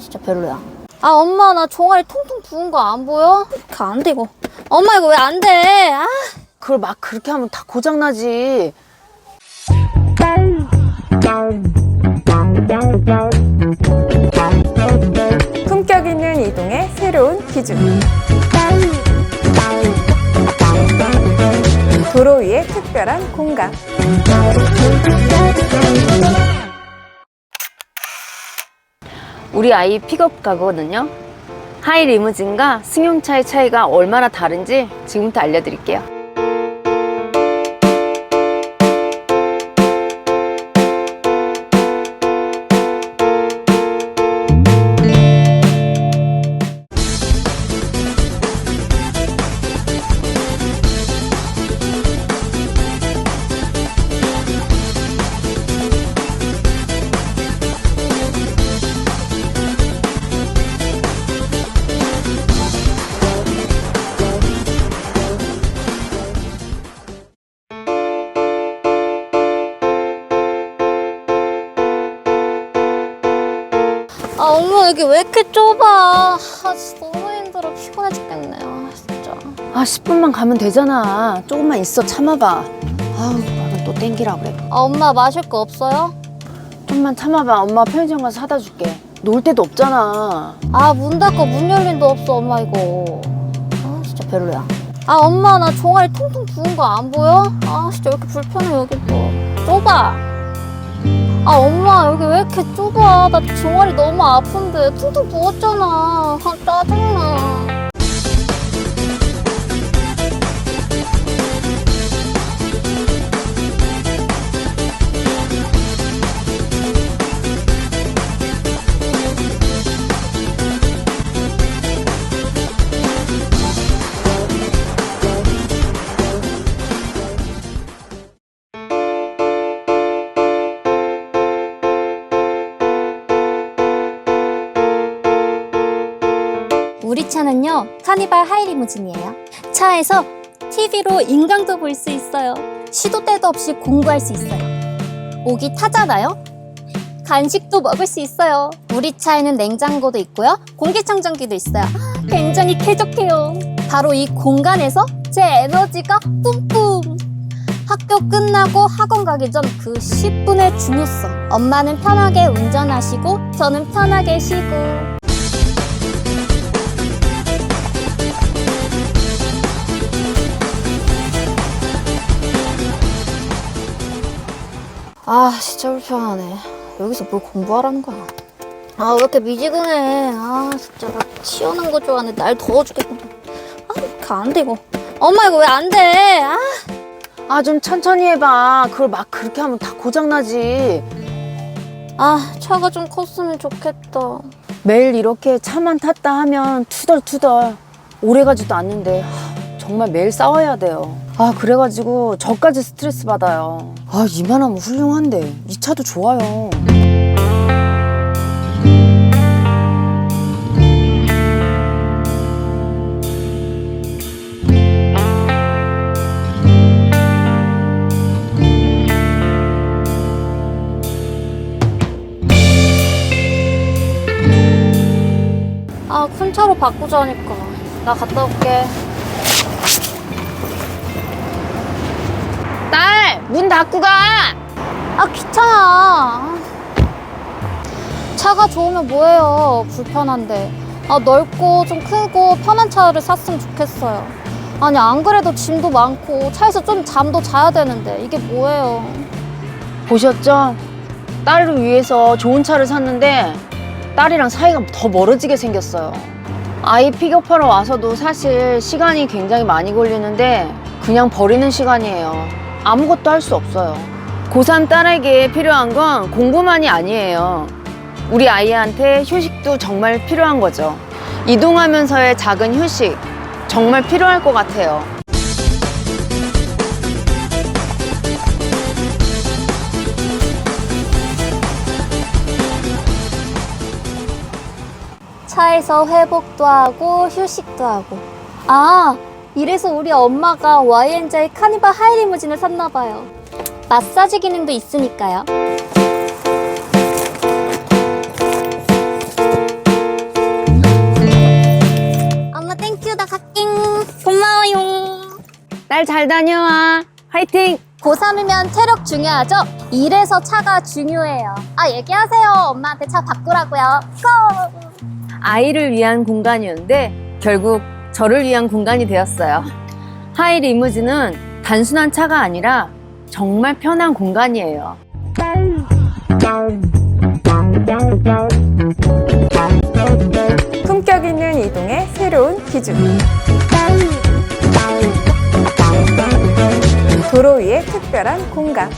진짜 별로야. 아 엄마 나 종아리 통통 부은 거 안 보여? 이렇게 안 돼, 이거. 엄마 이거 왜 안 돼? 아. 그걸 막 그렇게 하면 다 고장 나지. 품격 있는 이동의 새로운 기준. 도로 위의 특별한 공간. 우리 아이 픽업 가거든요. 하이 리무진과 승용차의 차이가 얼마나 다른지 지금부터 알려드릴게요. 여기 왜 이렇게 좁아? 아 진짜 너무 힘들어 피곤해 죽겠네. 아 진짜. 아, 10분만 가면 되잖아. 조금만 있어, 참아봐. 아우, 나는 또 땡기라 그래. 아 엄마 마실 거 없어요? 좀만 참아봐. 엄마 편의점 가서 사다 줄게. 놀 데도 없잖아. 아 문 닫고 문 열린도 없어 엄마 이거. 아 진짜 별로야. 아 엄마 나 종아리 통통 부은 거 안 보여? 아 진짜 왜 이렇게 불편해 여기 또 좁아. 아 엄마 여기 왜 이렇게 좁아? 나 종아리 너무 아픈데 퉁퉁 부었잖아. 아 짜증나. 우리 차는요 카니발 하이리무진이에요. 차에서 TV로 인강도 볼 수 있어요. 시도 때도 없이 공부할 수 있어요. 목이 타잖아요. 간식도 먹을 수 있어요. 우리 차에는 냉장고도 있고요. 공기청정기도 있어요. 굉장히 쾌적해요. 바로 이 공간에서 제 에너지가 뿜뿜. 학교 끝나고 학원 가기 전 그 10분의 중요성. 엄마는 편하게 운전하시고 저는 편하게 쉬고. 아 진짜 불편하네. 여기서 뭘 공부하라는 거야? 아 왜 이렇게 미지근해. 아 진짜 나 시원한 거 좋아하는데 날 더워 죽겠구나 아 이렇게 안돼 이거. 엄마 이거 왜 안돼? 아, 아, 좀 천천히 해봐. 그걸 막 그렇게 하면 다 고장나지. 아 차가 좀 컸으면 좋겠다. 매일 이렇게 차만 탔다 하면 투덜투덜. 오래 가지도 않는데. 하, 정말 매일 싸워야 돼요. 아 그래가지고 저까지 스트레스 받아요. 아 이만하면 훌륭한데 이 차도 좋아요. 아 큰 차로 바꾸자니까 나 갔다 올게 딸 문 닫고 가. 아 귀찮아 차가 좋으면 뭐해요 불편한데 아 넓고 좀 크고 편한 차를 샀으면 좋겠어요 아니 안 그래도 짐도 많고 차에서 좀 잠도 자야 되는데 이게 뭐예요 보셨죠? 딸을 위해서 좋은 차를 샀는데 딸이랑 사이가 더 멀어지게 생겼어요. 아이 픽업하러 와서도 사실 시간이 굉장히 많이 걸리는데 그냥 버리는 시간이에요. 아무것도 할 수 없어요. 고3 딸에게 필요한 건 공부만이 아니에요. 우리 아이한테 휴식도 정말 필요한 거죠. 이동하면서의 작은 휴식 정말 필요할 것 같아요. 차에서 회복도 하고 휴식도 하고 아 이래서 우리 엄마가 YNJ 카니발 하이리무진을 샀나봐요. 마사지 기능도 있으니까요. 엄마 땡큐 나 갈게 고마워요. 딸 잘 다녀와. 화이팅! 고3이면 체력 중요하죠? 이래서 차가 중요해요. 아, 얘기하세요. 엄마한테 차 바꾸라고요. 고! 아이를 위한 공간이었는데 결국 저를 위한 공간이 되었어요. 하이 리무진은 단순한 차가 아니라 정말 편한 공간이에요. 품격 있는 이동의 새로운 기준. 도로 위의 특별한 공간.